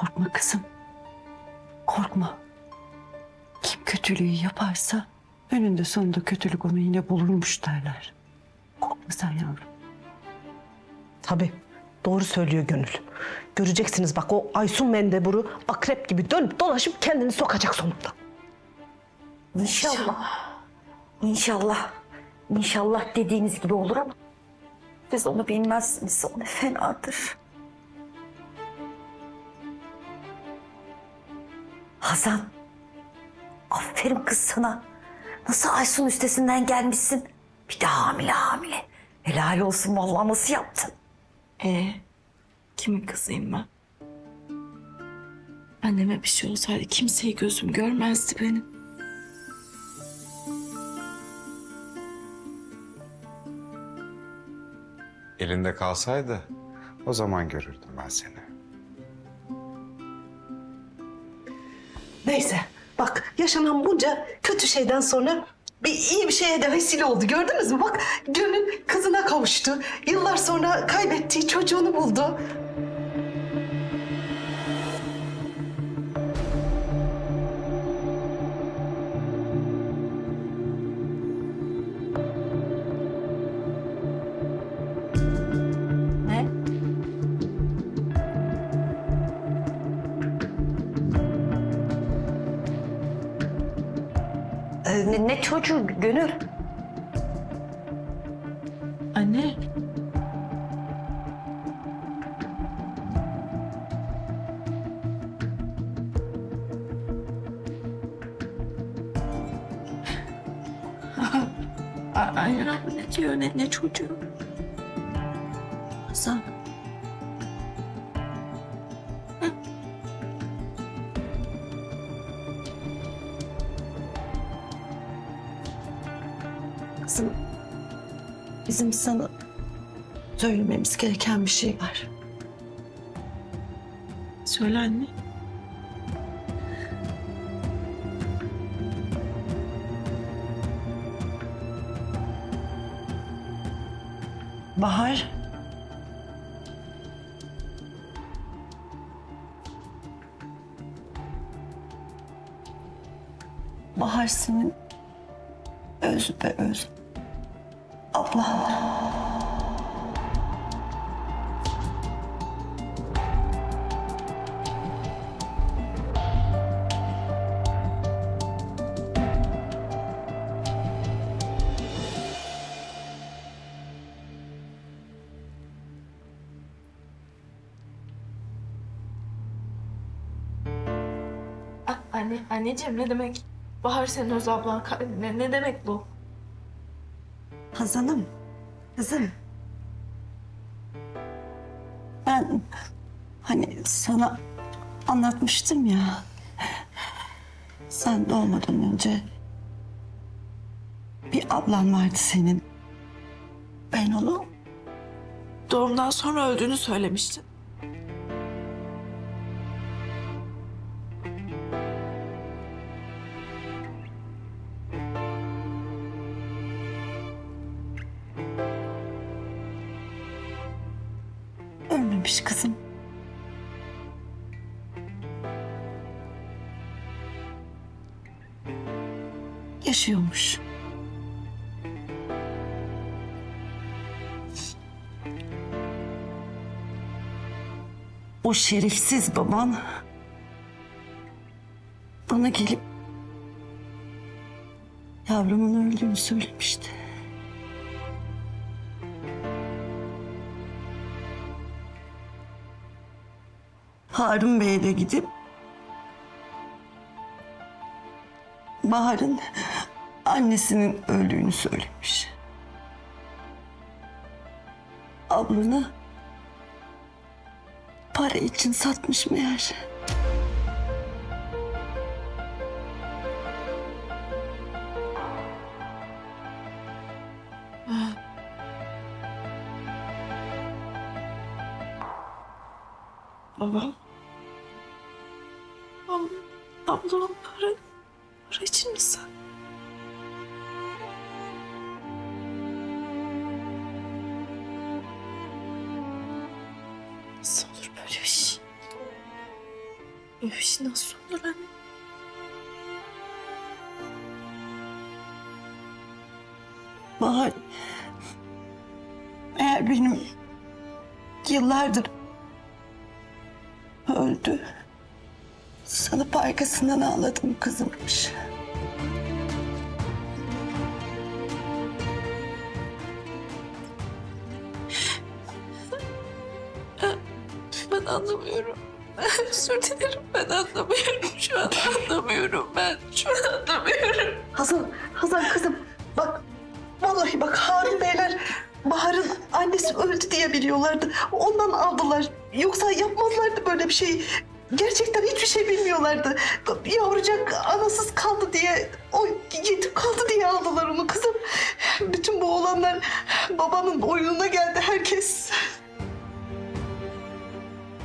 Korkma kızım. Korkma. Kim kötülüğü yaparsa önünde sonunda kötülük onu yine bulurmuş derler. Korkma sen yavrum. Tabii. Doğru söylüyor Gönül. Göreceksiniz bak o Aysun Mendeburu akrep gibi dönüp dolaşıp kendini sokacak sonunda. İnşallah. İnşallah. İnşallah dediğiniz gibi olur ama siz onu bilmezsiniz. O ne fenadır. Hazan. Aferin kız sana. Nasıl Aysun üstesinden gelmişsin? Bir de hamile hamile. Helal olsun vallahi nasıl yaptın? Ee, kimin kızıyım ben? Anneme bir şey olsaydı kimseyi gözüm görmezdi benim. Elinde kalsaydı o zaman görürdüm ben seni. Neyse bak yaşanan bunca kötü şeyden sonra bir iyi bir şeye de vesile oldu gördünüz mü? Bak Gönül kızına kavuştu. Yıllar sonra kaybettiği çocuğunu buldu. Ne, ne çocuğu Gönül? Anne. Aynen abla ne diyor ne, ne çocuğu? Hazan. Bizim sana söylememiz gereken bir şey var. Söyle anne. Bahar. Bahar senin öz be öz. Abla. A- anne, anneciğim ne demek? Bahar senin öz ablan. Ne, ne demek bu? Hazanım. Kızım. Ben hani sana anlatmıştım ya. Sen doğmadan önce bir ablan vardı senin. Ben onu Doğumdan sonra öldüğünü söylemiştin. Ölmemiş kızım. Yaşıyormuş. O şerefsiz baban bana gelip yavrumun öldüğünü söylemişti. Harun Bey'e de gidip Bahar'ın annesinin öldüğünü söylemiş. Ablanı para için satmış meğer. Babam. Böyle bir şey? Öyle bir şey nasıl olur anne? Bahar, eğer benim yıllardır öldü, sanıp arkasından ağladım kızımmış. Anlamıyorum. Özür dilerim ben anlamıyorum. Şu an anlamıyorum ben. Şu an anlamıyorum. Hazal, Hazal kızım bak vallahi bak Harun Beyler Bahar'ın annesi öldü diye biliyorlardı. Ondan aldılar. Yoksa yapmazlardı böyle bir şey. Gerçekten hiçbir şey bilmiyorlardı. Yavrucak anasız kaldı diye, o yetim kaldı diye aldılar onu kızım. Bütün bu olanlar babanın oyununa geldi herkes.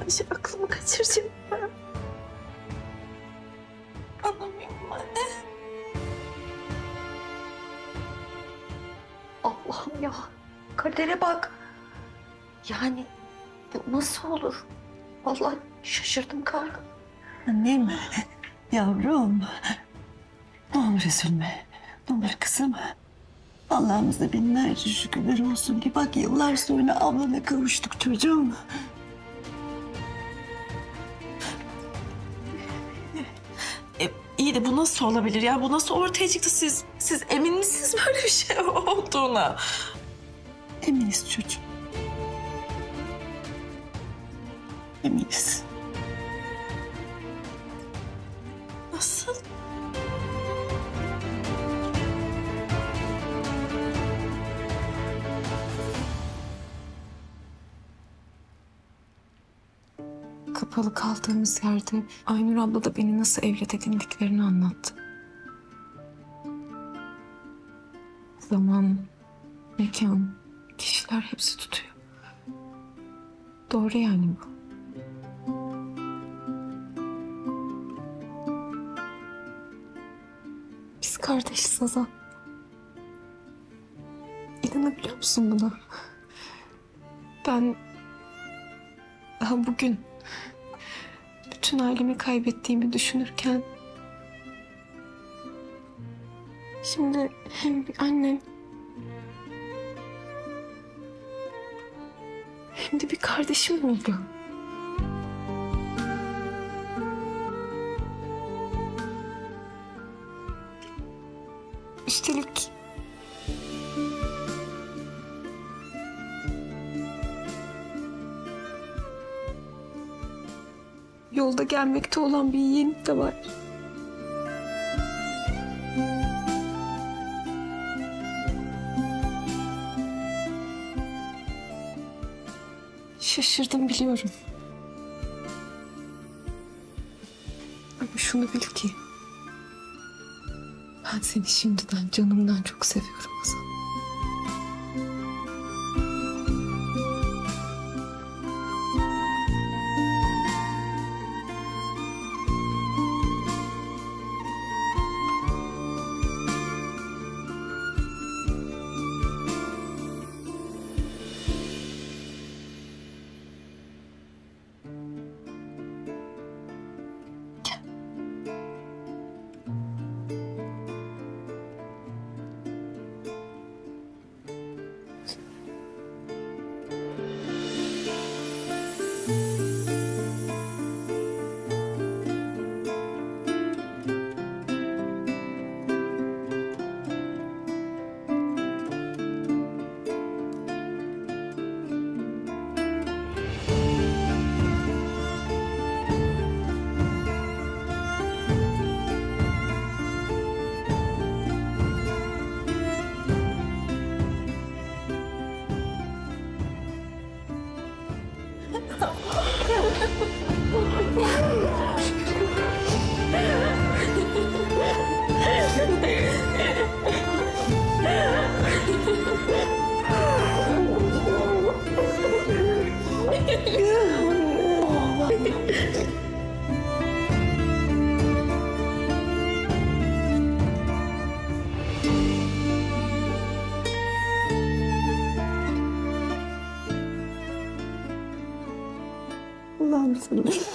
Şey, aklımı kaçıracağım ben. Anlamıyorum anne. Allah'ım ya. Kadere bak. Yani bu nasıl olur? Vallahi şaşırdım kaldım. Annem, yavrum. Ne olur üzülme. Ne olur kızım. Allah'ımıza binlerce şükürler olsun ki bak yıllar sonra ablana kavuştuk çocuğum. İyi de bu nasıl olabilir ya? Bu nasıl ortaya çıktı? Siz siz emin misiniz böyle bir şey olduğuna? Eminiz çocuğum. Eminiz. Nasıl? Kapalı kaldığımız yerde Aynur abla da beni nasıl evlat edindiklerini anlattı. Zaman, mekan, kişiler hepsi tutuyor. Doğru yani bu. Biz kardeşiz Azam. İnanabiliyor musun buna? Ben daha bugün bütün ailemi kaybettiğimi düşünürken şimdi hem bir annem hem de bir kardeşim oldu. Üstelik yolda gelmekte olan bir yeğenim de var. Şaşırdım biliyorum. Ama şunu bil ki ben seni şimdiden canımdan çok seviyorum Hasan. I don't know.